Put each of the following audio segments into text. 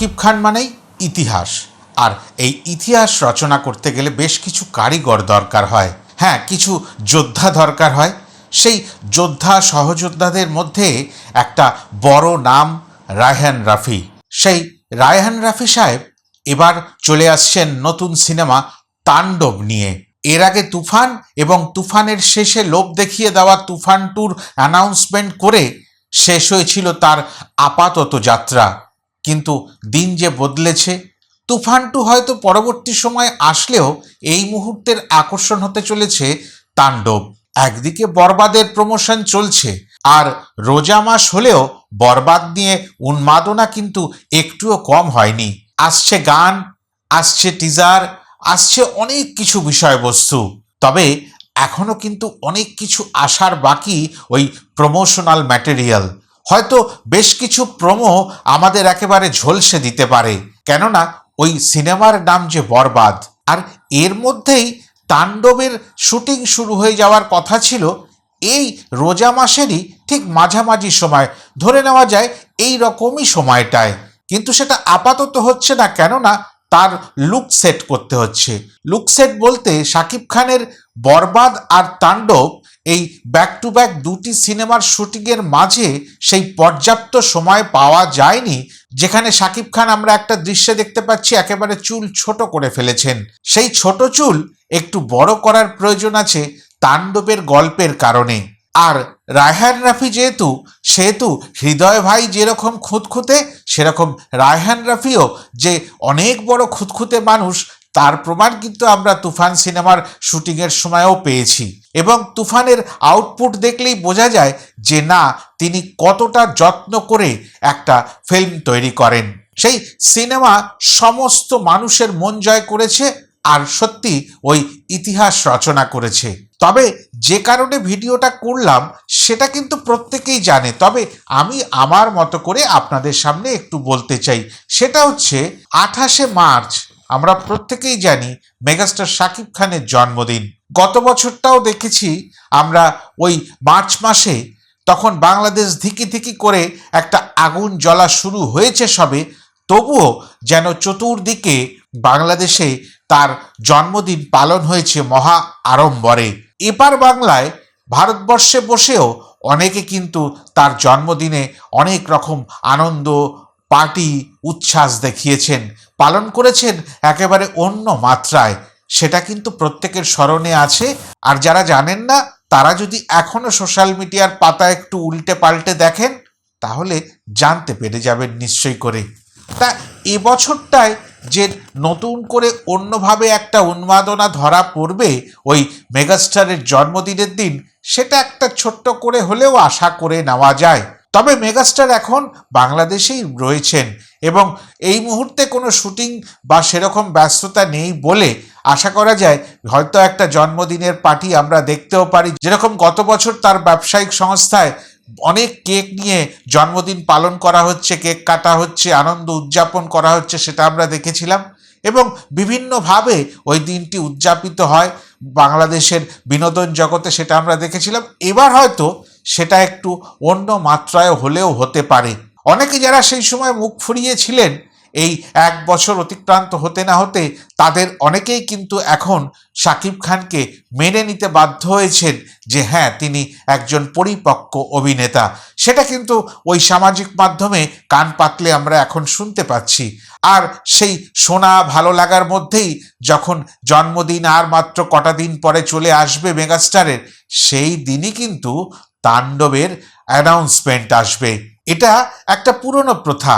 শাকিব খান মানেই ইতিহাস। আর এই ইতিহাস রচনা করতে গেলে বেশ কিছু কারিগর দরকার হয়। হ্যাঁ কিছু যোদ্ধা দরকার হয়। সেই যোদ্ধা সহযোদ্ধাদের মধ্যে একটা বড় নাম রায়হান রাফি। সেই রায়হান রাফি সাহেব এবার চলে আসছেন নতুন সিনেমা তাণ্ডব নিয়ে। এর আগে তুফান এবং তুফানের শেষে লোভ দেখিয়ে দেওয়া তুফান ট্যুর অ্যানাউন্সমেন্ট করে শেষ হয়েছিল তার আপাতত যাত্রা। কিন্তু দিন যে বদলেছে তুফান টু হয়তো পরবর্তী সময় আসলেও এই মুহূর্তের আকর্ষণ হতে চলেছে তাণ্ডব। একদিকে বরবাদের প্রমোশন চলছে, আর রোজা মাস হলেও বরবাদ নিয়ে উন্মাদনা কিন্তু একটুও কম হয়নি। আসছে গান, আসছে টিজার আসছে অনেক কিছু বিষয়বস্তু। তবে এখনও কিন্তু অনেক কিছু আসার বাকি ওই প্রমোশনাল ম্যাটেরিয়াল হয়তো বেশ কিছু প্রোমো আমাদের একেবারে ঝলসে দিতে পারে। কেননা, ওই সিনেমার নাম যে বরবাদ, আর এর মধ্যেই তাণ্ডবের শুটিং শুরু হয়ে যাওয়ার কথা ছিল, এই রোজা মাসেরই ঠিক মাঝামাঝি সময়। ধরে নেওয়া যায়, এই রকমই সময়টায়। কিন্তু সেটা আপাতত হচ্ছে না, কেননা তার লুক সেট করতে হচ্ছে। লুক সেট বলতে শাকিব খানের বরবাদ আর তাণ্ডব এই ব্যাক টু ব্যাক দুটি সিনেমার শুটিংয়ের মাঝে সেই পর্যাপ্ত সময় পাওয়া যায়নি, যেখানে শাকিব খান আমরা একটা দৃশ্যে দেখতে পাচ্ছি একেবারে চুল ছোট করে ফেলেছেন। সেই ছোট চুল একটু বড় করার প্রয়োজন আছে তাণ্ডবের গল্পের কারণে। আর রায়হান রাফি যেহেতু, সেহেতু হৃদয় ভাই যেরকম খুঁতখুঁতে, সেরকম রায়হান রাফিও যে অনেক বড় খুঁতখুঁতে মানুষ তার প্রমাণ কিন্তু আমরা তুফান সিনেমার শুটিংয়ের সময়ও পেয়েছি। এবং তুফানের আউটপুট দেখলেই বোঝা যায় যে না, তিনি কতটা যত্ন করে একটা ফিল্ম তৈরি করেন। সেই সিনেমা সমস্ত মানুষের মন জয় করেছে আর সত্যি ওই ইতিহাস রচনা করেছে। তবে যে কারণে ভিডিওটা করলাম, সেটা কিন্তু প্রত্যেকেই জানে। তবে আমি আমার মতো করে আপনাদের সামনে একটু বলতে চাই। সেটা হচ্ছে আঠাশে মার্চ আমরা প্রত্যেকেই জানি মেগাস্টার শাকিব খানের জন্মদিন। গত বছরটাও দেখেছি আমরা ওই মার্চ মাসে তখন বাংলাদেশ ধিকি ধিকি করে একটা আগুন জ্বলা শুরু হয়েছে সবে, তবুও যেন চতুর্দিকে বাংলাদেশে তার জন্মদিন পালন হয়েছে মহা আড়ম্বরে। এপার বাংলায় ভারতবর্ষে বসেও অনেকে কিন্তু তার জন্মদিনে অনেক রকম আনন্দ পার্টি উচ্ছ্বাস দেখিয়েছেন, পালন করেছেন একেবারে অন্য মাত্রায়। সেটা কিন্তু প্রত্যেকের স্মরণে আছে। আর যারা জানেন না, তারা যদি এখনও সোশ্যাল মিডিয়ার পাতা একটু উল্টে পাল্টে দেখেন, তাহলে জানতে পেরে যাবেন নিশ্চয় করে তা এবছরটায় যে নতুন করে অন্যভাবে একটা উন্মাদনা ধরা পড়বে ওই মেগাস্টারের জন্মদিনের দিন, সেটা একটা ছোট্ট করে হলেও আশা করে নেওয়া যায়। তবে মেগাস্টার এখন বাংলাদেশেই রয়েছেন এবং এই মুহূর্তে কোনো শুটিং বা সেরকম ব্যস্ততা নেই বলে আশা করা যায়। হয়তো একটা জন্মদিনের পার্টি আমরা দেখতেও পারি। যেরকম গত বছর তার ব্যবসায়িক সংস্থায় অনেক কেক নিয়ে জন্মদিন পালন করা হচ্ছে, কেক কাটা হচ্ছে, আনন্দ উদযাপন করা হচ্ছে সেটা আমরা দেখেছিলাম এবং বিভিন্নভাবে ওই দিনটি উদযাপিত হয় বাংলাদেশের বিনোদন জগতে সেটা আমরা দেখেছিলাম। এবার হয়তো সেটা একটু অন্য মাত্রায় হলেও হতে পারে। অনেকে যারা সেই সময় মুখ ফুরিয়েছিলেন এই এক বছর অতিক্রান্ত হতে না হতে, তাদের অনেকেই কিন্তু এখন শাকিব খানকে মেনে নিতে বাধ্য হয়েছেন যে হ্যাঁ তিনি একজন পরিপক্ক অভিনেতা। সেটা কিন্তু ওই সামাজিক মাধ্যমে কান পাতলে আমরা এখন শুনতে পাচ্ছি। আর সেই শোনা ভালো লাগার মধ্যেই যখন জন্মদিন আর মাত্র কটা দিন পরে চলে আসবে মেগাস্টারের, সেই দিনই কিন্তু তাণ্ডবের অ্যানাউন্সমেন্ট আসবে। এটা একটা পুরনো প্রথা।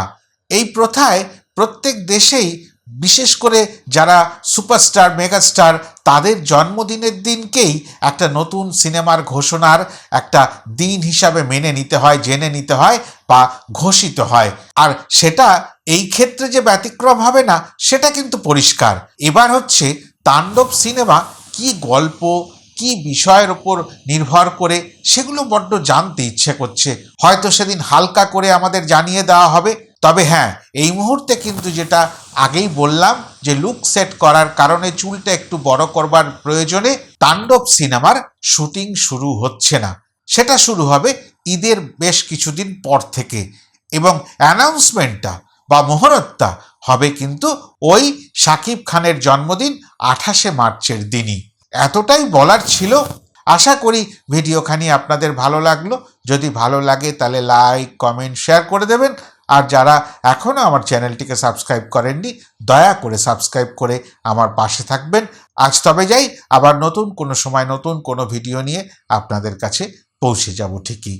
এই প্রথায় প্রত্যেক দেশেই, বিশেষ করে যারা সুপারস্টার মেগাস্টার তাদের জন্মদিনের দিনকেই একটা নতুন সিনেমার ঘোষণার একটা দিন হিসাবে মেনে নিতে হয়, জেনে নিতে হয় বা ঘোষিত হয়। আর সেটা এই ক্ষেত্রে যে ব্যতিক্রম হবে না, সেটা কিন্তু পরিষ্কার। এবার হচ্ছে তাণ্ডব সিনেমা কি গল্প কি বিষয়ের ওপর নির্ভর করে সেগুলো বড্ড জানতে ইচ্ছে করছে। হয়তো সেদিন হালকা করে আমাদের জানিয়ে দেওয়া হবে। তবে হ্যাঁ এই মুহূর্তে কিন্তু যেটা আগেই বললাম যে লুক সেট করার কারণে চুলটা একটু বড় করবার প্রয়োজনে তাণ্ডব সিনেমার শুটিং শুরু হচ্ছে না। সেটা শুরু হবে ঈদের বেশ কিছুদিন পর থেকে এবং অ্যানাউন্সমেন্টটা বা মোহরত্তা হবে কিন্তু ওই সাকিব খানের জন্মদিন আঠাশে মার্চের দিনই। এতটাই বলার ছিল। আশা করি ভিডিওখানি আপনাদের ভালো লাগল। যদি ভালো লাগে তাহলে লাইক কমেন্ট শেয়ার করে দেবেন। আর যারা এখনও আমার চ্যানেলটিকে সাবস্ক্রাইব করেননি, দয়া করে সাবস্ক্রাইব করে আমার পাশে থাকবেন। আজ তবে যাই, আবার নতুন কোনো সময় নতুন কোনো ভিডিও নিয়ে আপনাদের কাছে পৌঁছে যাব ঠিকই।